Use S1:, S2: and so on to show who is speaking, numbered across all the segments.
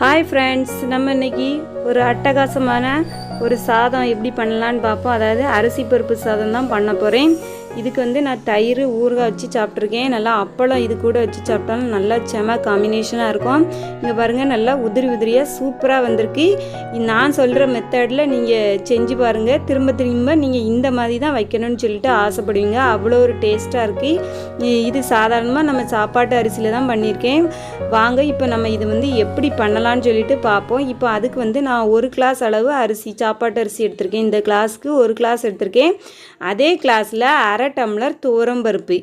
S1: Hi friends நம்ம இன்றைக்கி ஒரு அட்டகாசமான ஒரு சாதம் எப்படி பண்ணலான்னு பார்ப்போம். அதாவது அரிசி பருப்பு சாதம் தான் பண்ண போகிறேன் இதுக்கு வந்து நான் தயிர் ஊறுகாய் வச்சு சாப்பிட்ருக்கேன் நல்லா அப்பளம் இது கூட வச்சு சாப்பிட்டாலும் நல்லா செம காம்பினேஷனாக இருக்கும். இங்கே பாருங்கள் நல்லா உதிரி உதிரியாக சூப்பராக வந்திருக்கு. நான் சொல்கிற மெத்தடில் நீங்கள் செஞ்சு பாருங்கள் திரும்ப திரும்ப நீங்கள் இந்த மாதிரி தான் வைக்கணும்னு சொல்லிட்டு ஆசைப்படுவீங்க. அவ்வளோ ஒரு டேஸ்ட்டாக இருக்குது இது சாதாரணமாக நம்ம சாப்பாட்டு அரிசியில் தான் பண்ணியிருக்கேன். வாங்க இப்போ நம்ம இது வந்து எப்படி பண்ணலாம்னு சொல்லிட்டு பார்ப்போம். இப்போ அதுக்கு வந்து நான் ஒரு கிளாஸ் அளவு அரிசி சாப்பாட்டு அரிசி எடுத்திருக்கேன். இந்த கிளாஸ்க்கு ஒரு கிளாஸ் எடுத்திருக்கேன். அதே கிளாஸில் அரை அரை டம்ளர் துவரம்பருப்பு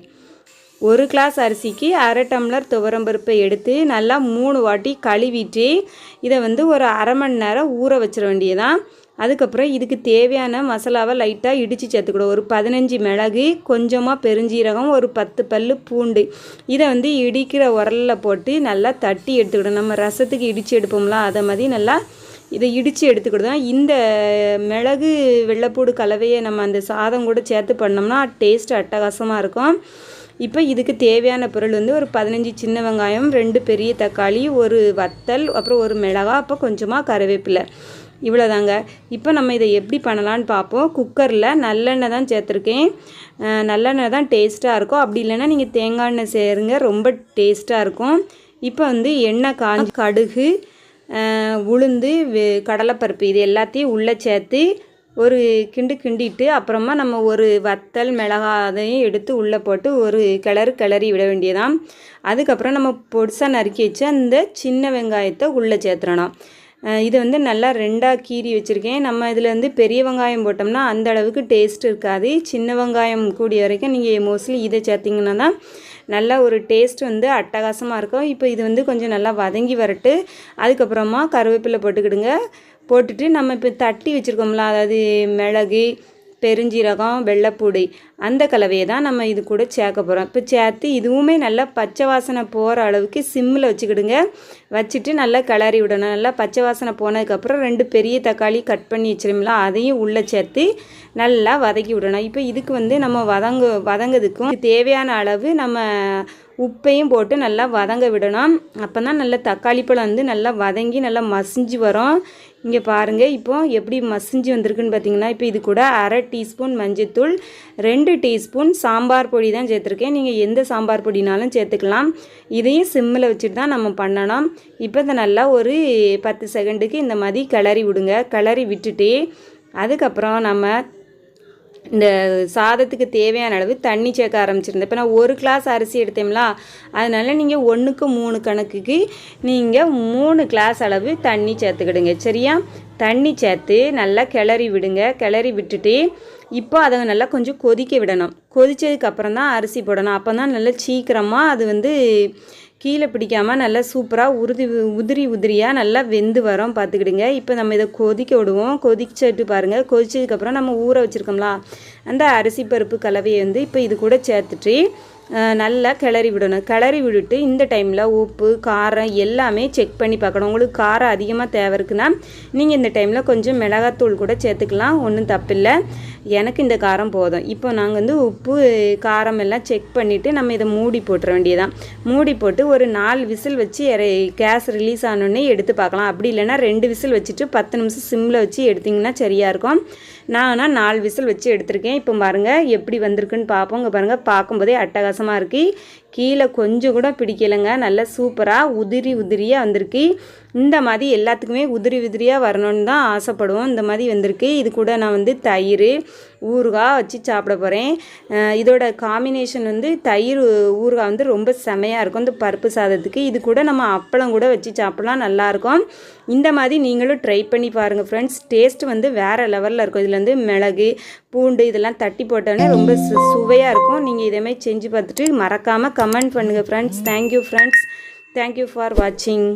S1: ஒரு கிளாஸ் அரிசிக்கு அரை டம்ளர் துவரம்பருப்பை எடுத்து நல்லா மூணு வாட்டி கழுவிட்டு இதை வந்து ஒரு அரை மணி நேரம் ஊற வச்சிட வேண்டியதான் அதுக்கப்புறம் இதுக்கு தேவையான மசாலாவை லைட்டாக இடித்து சேர்த்துக்கிடும் ஒரு பதினஞ்சு மிளகு கொஞ்சமாக பெருஞ்சீரகம் ஒரு பத்து பல்லு பூண்டு. இதை வந்து இடிக்கிற உரலில் போட்டு நல்லா தட்டி எடுத்துக்கிடும் நம்ம ரசத்துக்கு இடித்து எடுப்போம்ல அதை மாதிரி நல்லா இதை இடித்து எடுத்துக்கிட்டோம் இந்த மிளகு வெள்ளைப்பூடு கலவையை நம்ம அந்த சாதம் கூட சேர்த்து பண்ணோம்னா டேஸ்ட் அட்டகாசமாக இருக்கும். இப்போ இதுக்கு தேவையான பொருள் வந்து ஒரு பதினஞ்சு சின்ன வெங்காயம் ரெண்டு பெரிய தக்காளி ஒரு வத்தல் அப்புறம் ஒரு மிளகா அப்போ கொஞ்சமாக கருவேப்பிலை. இவ்வளோதாங்க இப்போ நம்ம இதை எப்படி பண்ணலான்னு பார்ப்போம். குக்கரில் நல்லெண்ணெய் தான் சேர்த்துருக்கேன். நல்லெண்ணெய் தான் டேஸ்ட்டாக இருக்கும். அப்படி இல்லைன்னா நீங்கள் தேங்காய் எண்ணெய் சேருங்க. ரொம்ப டேஸ்ட்டாக இருக்கும். இப்போ வந்து எண்ணெய் காஞ்சி கடுகு உளுந்து வெ- கடலைப்பருப்பு இது எல்லாத்தையும் உள்ளே சேர்த்து ஒரு கிண்டு கிண்டிட்டு அப்புறமா நம்ம ஒரு வத்தல் மிளகா அதையும் எடுத்து உள்ளே போட்டு ஒரு கிளறு கிளறி விட வேண்டியதாம் அதுக்கப்புறம் நம்ம பொடிசாக நறுக்கி வச்சு அந்த சின்ன வெங்காயத்தை உள்ளே சேர்த்துறணும் இது வந்து நல்லா ரெண்டாக கீறி வச்சுருக்கேன். நம்ம இதில் வந்து பெரிய வெங்காயம் போட்டோம்னா அந்த அளவுக்கு டேஸ்ட் இருக்காது. சின்ன வெங்காயம் கூடிய வரைக்கும் நீங்கள் மோஸ்ட்லி இதை சேர்த்திங்கன்னா தான் நல்ல ஒரு டேஸ்ட் வந்து அட்டகாசமாக இருக்கும். இப்போ இது வந்து கொஞ்சம் நல்லா வதங்கி வரட்டு. அதுக்கப்புறமா கருவேப்பிலை போட்டுக்கிடுங்க. போட்டுட்டு நம்ம இப்போ தட்டி வச்சுருக்கோம்ல அதாவது மிளகு பெருஞ்சீரகம் வெள்ளைப்பூடி அந்த கலவையை தான் நம்ம இது கூட சேர்க்க போகிறோம் இப்போ சேர்த்து இதுவுமே நல்லா பச்சை வாசனை போகிற அளவுக்கு சிம்மில் வச்சுக்கிடுங்க. வச்சுட்டு நல்லா கிளறி விடணும். நல்லா பச்சை வாசனை போனதுக்கப்புறம் ரெண்டு பெரிய தக்காளி கட் பண்ணி வச்சிருமில்ல அதையும் உள்ளே சேர்த்து நல்லா வதக்கி விடணும். இப்போ இதுக்கு வந்து நம்ம வதங்க வதங்கிறதுக்கும் தேவையான அளவு நம்ம உப்பையும் போட்டு நல்லா வதங்க விடணும். அப்போ தான் நல்லா தக்காளி பழம் வந்து நல்லா வதங்கி நல்லா மசிஞ்சு வரும். இங்கே பாருங்கள் இப்போ எப்படி மசிஞ்சு வந்திருக்குன்னு பார்த்தீங்கன்னா இப்போ இது கூட அரை டீஸ்பூன் மஞ்சத்தூள் ரெண்டு டீஸ்பூன் சாம்பார் பொடி தான் சேர்த்துருக்கேன். நீங்கள் எந்த சாம்பார் பொடினாலும் சேர்த்துக்கலாம். இதையும் சிம்மில் வச்சுட்டு தான் நம்ம பண்ணணும். இப்போ இதை நல்லா ஒரு பத்து செகண்டுக்கு இந்த மாதிரி கிளறி விடுங்க. கிளறி விட்டுட்டு அதுக்கப்புறம் நம்ம இந்த சாதத்துக்கு தேவையான அளவு தண்ணி சேர்க்க ஆரம்பிச்சிருந்தேன். இப்போ நான் ஒரு கிளாஸ் அரிசி எடுத்தேங்களா அதனால நீங்கள் ஒன்றுக்கு மூணு கணக்குக்கு நீங்கள் மூணு கிளாஸ் அளவு தண்ணி சேர்த்துக்கிடுங்க. சரியா? தண்ணி சேர்த்து நல்லா கிளறி விடுங்க. கிளறி விட்டுட்டு இப்போ அதை நல்லா கொஞ்சம் கொதிக்க விடணும். கொதித்ததுக்கப்புறம் தான் அரிசி போடணும். அப்போ தான் நல்லா சீக்கிரமாக அது வந்து கீழே பிடிக்காமல் நல்லா சூப்பராக உறுதி உதிரி உதிரியாக நல்லா வெந்து வரோம். பார்த்துக்கிடுங்க. இப்போ நம்ம இதை கொதிக்க விடுவோம். கொதிச்சிட்டு பாருங்கள் கொதிச்சதுக்கப்புறம் நம்ம ஊற வச்சுருக்கோம்ல அந்த அரிசி பருப்பு கலவையை வந்து இப்போ இது கூட சேர்த்துட்டு நல்லா கிளறி விடணும். கிளறி விட்டுட்டு இந்த டைமில் உப்பு காரம் எல்லாமே செக் பண்ணி பார்க்கணும். உங்களுக்கு காரம் அதிகமாக தேவை இருக்குன்னா நீங்கள் இந்த டைமில் கொஞ்சம் மிளகாத்தூள் கூட சேர்த்துக்கலாம். ஒன்றும் தப்பில்லை. எனக்கு இந்த காரம் போதும். இப்போ நாங்கள் வந்து உப்பு காரம் எல்லாம் செக் பண்ணிவிட்டு நம்ம இதை மூடி போட்டுற வேண்டியதான் மூடி போட்டு ஒரு நாலு விசில் வச்சு கேஸ் ரிலீஸ் ஆனோடனே எடுத்து பார்க்கலாம். அப்படி இல்லைன்னா ரெண்டு விசில் வச்சுட்டு பத்து நிமிஷம் சிம்மில் வச்சு எடுத்திங்கன்னா சரியாக இருக்கும். நான் ஆனால் நாலு விசில் வச்சு எடுத்திருக்கேன். இப்போ பாருங்கள் எப்படி வந்திருக்குன்னு பார்ப்போங்க பாருங்கள் பார்க்கும்போதே அட்டகாசம் அட்டகாசமாக இருக்குது கீழே கொஞ்சம் கூட பிடிக்கலைங்க. நல்லா சூப்பராக உதிரி உதிரியாக வந்திருக்கு. இந்த மாதிரி எல்லாத்துக்குமே உதிரி உதிரியாக வரணும்னு தான் ஆசைப்படுவோம். இந்த மாதிரி வந்திருக்கு. இது கூட நான் வந்து தயிர் ஊறுகாய் வச்சு சாப்பிட போகிறேன் இதோட காம்பினேஷன் வந்து தயிர் ஊறுகாய் வந்து ரொம்ப செமையாக இருக்கும். இந்த பருப்பு சாதத்துக்கு. இது கூட நம்ம அப்பளம் கூட வச்சு சாப்பிடலாம் நல்லாயிருக்கும். இந்த மாதிரி நீங்களும் ட்ரை பண்ணி பாருங்கள் ஃப்ரெண்ட்ஸ் டேஸ்ட் வந்து வேறு லெவலில் இருக்கும். இதில் வந்து மிளகு பூண்டு இதெல்லாம் தட்டி போட்டோன்னே ரொம்ப சு சுவையாக இருக்கும். நீங்கள் இதேமாதிரி செஞ்சு பார்த்துட்டு மறக்காமல் கமெண்ட் பண்ணுங்கள் friends thank you friends thank you for வாட்சிங்